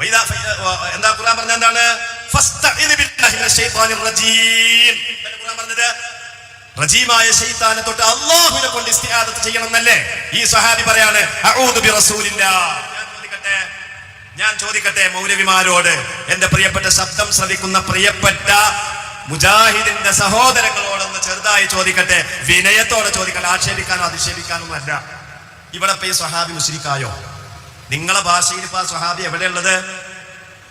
വൈദാ- എന്താ ഖുർആൻ എന്താണ്? റജീമായ തൊട്ട് കൊണ്ട് ഈ സഹാബി പറയാണ് ഞാൻ ചോദിക്കട്ടെ? മൗലവിമാരോട്? എന്റെ പ്രിയപ്പെട്ട ശബ്ദം ശ്രവിക്കുന്ന പ്രിയപ്പെട്ട മുജാഹിദിന്റെ സഹോദരങ്ങളോടൊന്ന് ചെറുതായി ചോദിക്കട്ടെ? വിനയത്തോടെ ചോദിക്കട്ടെ? ആക്ഷേപിക്കാനോ അധിക്ഷേപിക്കാനോ അല്ല ഇവിടെ ഇപ്പൊ ഈ സ്വഹാബി മുസ്ലിക്കായോ നിങ്ങളെ ഭാഷയിൽ ഇപ്പൊ ആ സ്വഹാബി എവിടെയുള്ളത്?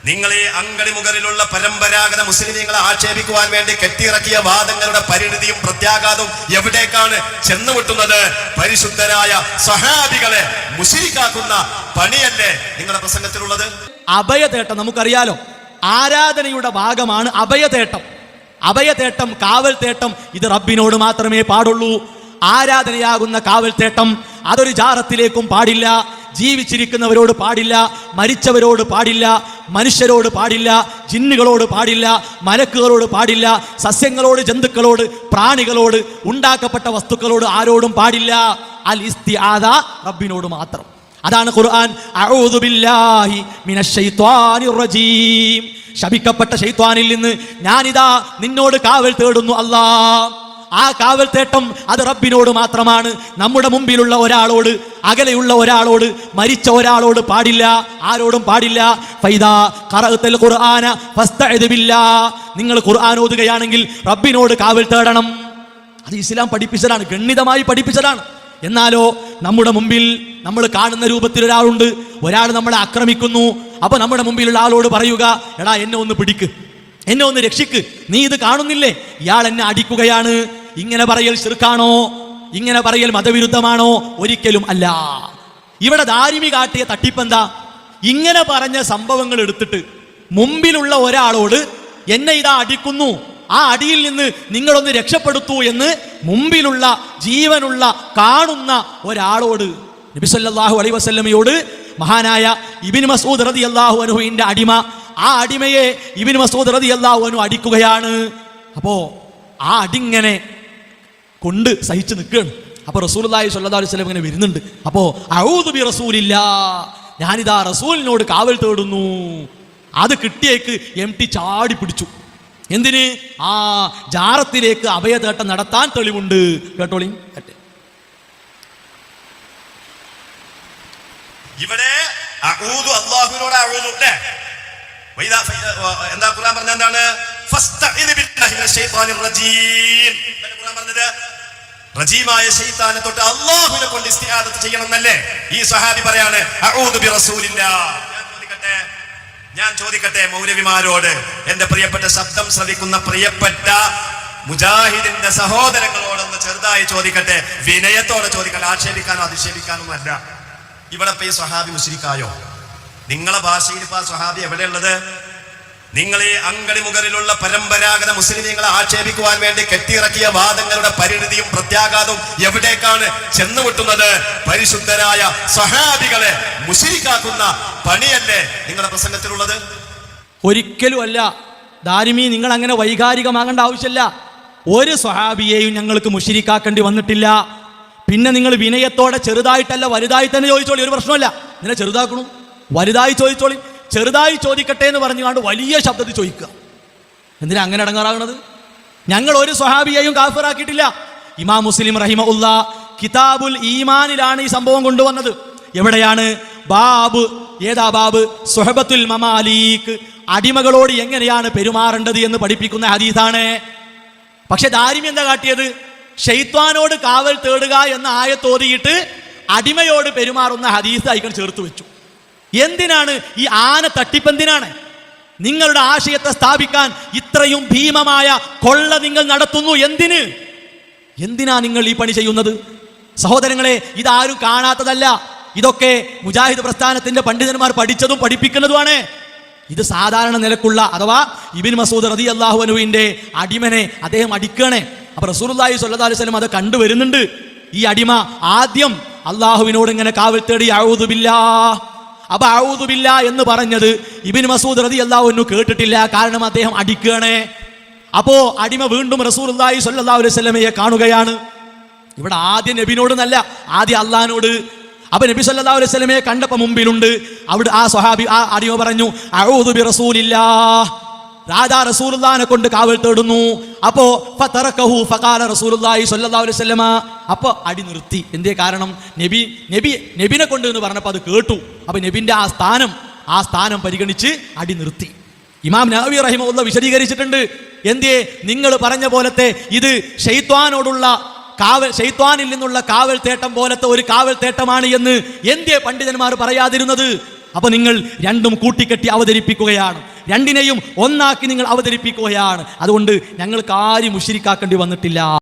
നിങ്ങൾ ഈ അങ്കടി മുകളിലുള്ള പരമ്പരാഗത മുസ്ലിമീങ്ങളെ ആക്ഷേപിക്കുവാൻ വേണ്ടി കെട്ടിയിറക്കിയ വാദങ്ങളുടെ പരിണിതിയും പ്രത്യാഘാതവും എവിടേക്കാണ് ചെന്നുമുട്ടുന്നത്? പരിശുദ്ധരായ സഹാബികളെ മുസ്ലിക്കാക്കുന്ന പണിയല്ലേ നിങ്ങളുടെ പ്രസംഗത്തിലുള്ളത്? അഭയതേട്ടം നമുക്കറിയാലോ. ആരാധനയുടെ ഭാഗമാണ് അഭയതേട്ടം. അഭയതേട്ടം കാവൽ തേട്ടം ഇത് റബ്ബിനോട് മാത്രമേ പാടുള്ളൂ. ആരാധനയാകുന്ന കാവൽ തേട്ടം അതൊരു ജാറത്തിലേക്കും പാടില്ല. ജീവിച്ചിരിക്കുന്നവരോട് പാടില്ല. മരിച്ചവരോട് പാടില്ല. മനുഷ്യരോട് പാടില്ല. ജിന്നുകളോട് പാടില്ല. മലക്കുകളോട് പാടില്ല. സസ്യങ്ങളോട് ജന്തുക്കളോട് പ്രാണികളോട് ഉണ്ടാക്കപ്പെട്ട വസ്തുക്കളോട് ആരോടും പാടില്ല. അൽ ഇസ്തി ഇസ്തിആദ റബ്ബിനോട് മാത്രം. അതാണ് ഖുർആൻ. ശപിക്കപ്പെട്ട ശൈത്വാനിൽ നിന്ന് ഞാനിതാ നിന്നോട് കാവൽ തേടുന്നു അല്ലാ ആ കാവൽ തേട്ടം അത് റബ്ബിനോട് മാത്രമാണ്. നമ്മുടെ മുമ്പിലുള്ള ഒരാളോട് അകലെയുള്ള ഒരാളോട് മരിച്ച ഒരാളോട് പാടില്ല. ആരോടും പാടില്ല. ഫൈദാ കറകത്തൽ ഖുർആന ഫസ്തഇദ് ബില്ലാ. നിങ്ങൾ ഖുർആൻ ഓതുകയാണെങ്കിൽ റബ്ബിനോട് കാവൽ തേടണം. അത് ഇസ്ലാം പഠിപ്പിച്ചതാണ് ഗണ്ണിതമായി പഠിപ്പിച്ചതാണ്. എന്നാലോ നമ്മുടെ മുമ്പിൽ നമ്മൾ കാണുന്ന രൂപത്തിൽ ഒരാളുണ്ട്. ഒരാൾ നമ്മളെ ആക്രമിക്കുന്നു. അപ്പൊ നമ്മുടെ മുമ്പിലുള്ള ആളോട് പറയുക എടാ എന്നെ ഒന്ന് പിടിക്ക്. എന്നെ ഒന്ന് രക്ഷിക്ക്. നീ ഇത് കാണുന്നില്ലേ? ഇയാൾ എന്നെ അടിക്കുകയാണ്. ഇങ്ങനെ പറയൽ ശിർക്കാണോ ഇങ്ങനെ പറയൽ മതവിരുദ്ധമാണോ? ഒരിക്കലും അല്ല. ഇവിടെ ദാരിമി കാട്ടിയ തട്ടിപ്പെന്താ? ഇങ്ങനെ പറഞ്ഞ സംഭവങ്ങൾ എടുത്തിട്ട് മുമ്പിലുള്ള ഒരാളോട് എന്നെ ഇതാ അടിക്കുന്നു. ആ അടിയിൽ നിന്ന് നിങ്ങളൊന്ന് രക്ഷപ്പെടുത്തൂ എന്ന് മുമ്പിലുള്ള ജീവനുള്ള കാണുന്ന ഒരാളോട് നബിസല്ലാഹു അലൈ വസല്ലമയോട് മഹാനായ ഇബിൻ മസൂദ് റതി അള്ളാഹു അനുഹുവിന്റെ അടിമ. ആ അടിമയെ ഇബിൻ മസൂദ് റതി അള്ളാഹു അനു അടിക്കുകയാണ്. അപ്പോ ആ അടിങ്ങനെ കൊണ്ട് സഹിച്ചു നിൽക്കുകയാണ്. അപ്പൊ റസൂലി സല്ലാ അലൈഹി ഇങ്ങനെ വരുന്നുണ്ട്. അപ്പോ ഔദു ബി റസൂലില്ല ഞാനിതാ റസൂലിനോട് കാവൽ തേടുന്നു. അത് കിട്ടിയേക്ക് എം ടി ചാടി പിടിച്ചു. എന്തിന്? ആ ജാറത്തിലേക്ക് അഭയതേട്ടം നടത്താൻ തെളിവുണ്ട്. കേട്ടോളി ഇവിടെ അഊദു അള്ളാഹുവിനോട് അഊദു അല്ലേ എന്താ ഖുർആൻ പറഞ്ഞ എന്താണ്? പറഞ്ഞത്? റജീമായ ശൈത്താനെ തൊട്ട് അള്ളാഹുവിനെ കൊണ്ട് ഇസ്തിആദത്ത് ചെയ്യണം എന്നല്ലേ ഈ സഹാബി പറയാണ് അഊദു ബി ഞാൻ ചോദിക്കട്ടെ? മൗലവിമാരോട്? എന്റെ പ്രിയപ്പെട്ട ശബ്ദം ശ്രവിക്കുന്ന പ്രിയപ്പെട്ട മുജാഹിദിന്റെ സഹോദരങ്ങളോടൊന്ന് ചെറുതായി ചോദിക്കട്ടെ? വിനയത്തോടെ ചോദിക്കട്ടെ? ആക്ഷേപിക്കാനോ അധിക്ഷേപിക്കാനോ അല്ല ഇവിടെ ഈ സ്വഹാബി മുസ്ലിക്കായോ നിങ്ങളെ ഭാഷയിൽ ഇപ്പൊ ആ സ്വഹാബി എവിടെയുള്ളത്? നിങ്ങളെ ഈ അങ്കടി മുകളിലുള്ള പരമ്പരാഗത മുസ്ലിമീങ്ങളെ ആക്ഷേപിക്കുവാൻ വേണ്ടി കെട്ടിയിറക്കിയ വാദങ്ങളുടെ പരിണിതിയും പ്രത്യാഘാതവും എവിടേക്കാണ് ചെന്നുവിട്ടുന്നത് പരിശുദ്ധരായ സഹാബികളെ മുസ്ലിക്കാക്കുന്ന പണിയല്ലേ നിങ്ങളുടെ പ്രസംഗത്തിലുള്ളത്? ഒരിക്കലും അല്ല. ദാരിമി നിങ്ങൾ അങ്ങനെ വൈകാരികമാകേണ്ട ആവശ്യമില്ല. ഒരു സ്വഹാബിയെയും ഞങ്ങൾക്ക് മുഷിരിക്കാക്കേണ്ടി വന്നിട്ടില്ല. പിന്നെ നിങ്ങൾ വിനയത്തോടെ ചെറുതായിട്ടല്ല വലുതായി തന്നെ ചോദിച്ചോളി. ഒരു പ്രശ്നമല്ല നിന്നെ ചെറുതാക്കണു. വലുതായി ചോദിച്ചോളി. ചെറുതായി ചോദിക്കട്ടെ എന്ന് പറഞ്ഞുകൊണ്ട് വലിയ ശബ്ദത്തിൽ ചോദിക്കുക. എന്തിനാ അങ്ങനെ അടങ്ങാറാകണത്? ഞങ്ങൾ ഒരു സ്വഹാബിയെയും കാഫിറാക്കിയിട്ടില്ല. ഇമാം മുസ്ലിം റഹിമ ഉള്ള കിതാബുൽ ഈമാനിലാണ് ഈ സംഭവം കൊണ്ടുവന്നത്. എവിടെയാണ്? ബാബ് ഏതാ ബാബ്? സുഹബത്തുൽ മമാലീക്ക് അടിമകളോട് എങ്ങനെയാണ് പെരുമാറേണ്ടത് എന്ന് പഠിപ്പിക്കുന്ന ഹദീസാണ്. പക്ഷെ ദാരിമി എന്താ കാട്ടിയത്? ഷെയ്ത്വാനോട് കാവൽ തേടുക എന്ന ആയത്തോതിയിട്ട് അടിമയോട് പെരുമാറുന്ന ഹദീസ് ഐക്കൺ ചേർത്ത് വെച്ചു. എന്തിനാണ് ഈ ആന തട്ടിപ്പെന്തിനാണ് നിങ്ങളുടെ ആശയത്തെ സ്ഥാപിക്കാൻ ഇത്രയും ഭീമമായ കൊള്ള നിങ്ങൾ നടത്തുന്നു എന്തിന്? എന്തിനാ നിങ്ങൾ ഈ പണി ചെയ്യുന്നത്? സഹോദരങ്ങളെ ഇതാരും കാണാത്തതല്ല. ഇതൊക്കെ മുജാഹിദ് പ്രസ്ഥാനത്തിന്റെ പണ്ഡിതന്മാർ പഠിച്ചതും പഠിപ്പിക്കുന്നതുമാണ്. ഇത് സാധാരണ നിലക്കുള്ള അഥവാ ഇബിൻ മസൂദ് റതി അള്ളാഹുനുവിന്റെ അടിമനെ അദ്ദേഹം അടിക്കണേ. അപ്പൊ റസൂലുള്ളാഹി സ്വല്ലല്ലാഹു അലൈഹി വസല്ലം അത് കണ്ടുവരുന്നുണ്ട്. ഈ അടിമ ആദ്യം അള്ളാഹുവിനോട് ഇങ്ങനെ കാവൽ തേടി ഔദുബില്ലാ അപ്പൊ ഔദുബില്ല എന്ന് പറഞ്ഞത് ഇബിൻ മസൂദ് റതി അള്ളാഹുനു കേട്ടിട്ടില്ല. കാരണം അദ്ദേഹം അടിക്കണേ അപ്പോ അടിമ വീണ്ടും റസൂലുള്ളാഹി സ്വല്ലല്ലാഹു അലൈഹി വസല്ലമയെ കാണുകയാണ്. ഇവിടെ ആദ്യം നബിനോട് നല്ല ആദ്യം അള്ളഹാനോട് അപ്പൊ നബി സല്ലാ അലൈഹി കണ്ടപ്പോ മുമ്പിലുണ്ട്. അവിടെ ആ സ്വഹാബി ആ അടിമ പറഞ്ഞു അഴുതുബി റസൂലില്ലാ രാജാ റസൂലുള്ളാനെ കൊണ്ട് കാവൽ തേടുന്നു. അപ്പോ ഫതറക്കഹു ഫഖാല റസൂലുള്ളാഹി സ്വല്ലല്ലാഹു അലൈഹി വസല്ലമ. അപ്പോ അടി നിർത്തി. എന്തേ കാരണം? നബി നബി നബിനെ കൊണ്ട് എന്ന് പറഞ്ഞപ്പോൾ അത് കേട്ടു. അപ്പൊ നബിന്റെ ആ സ്ഥാനം ആ സ്ഥാനം പരിഗണിച്ച് അടി നിർത്തി. ഇമാം നബി റഹിമുള്ള വിശദീകരിച്ചിട്ടുണ്ട്. എന്തേ നിങ്ങൾ പറഞ്ഞ പോലത്തെ ഇത് ഷെയ്ത്വാനോടുള്ള കാവൽ ഷെയ്ത്വാനിൽ നിന്നുള്ള കാവൽ തേട്ടം പോലത്തെ ഒരു കാവൽ തേട്ടമാണ് എന്ന് എന്തേ പണ്ഡിതന്മാർ പറയാതിരുന്നത്? അപ്പൊ നിങ്ങൾ രണ്ടും കൂട്ടിക്കെട്ടി അവതരിപ്പിക്കുകയാണ്. രണ്ടിനെയും ഒന്നാക്കി നിങ്ങൾ അവതരിപ്പിക്കുകയാണ്. അതുകൊണ്ട് ഞങ്ങൾക്ക് ആരും മുഷിരിക്കാക്കേണ്ടി വന്നിട്ടില്ല.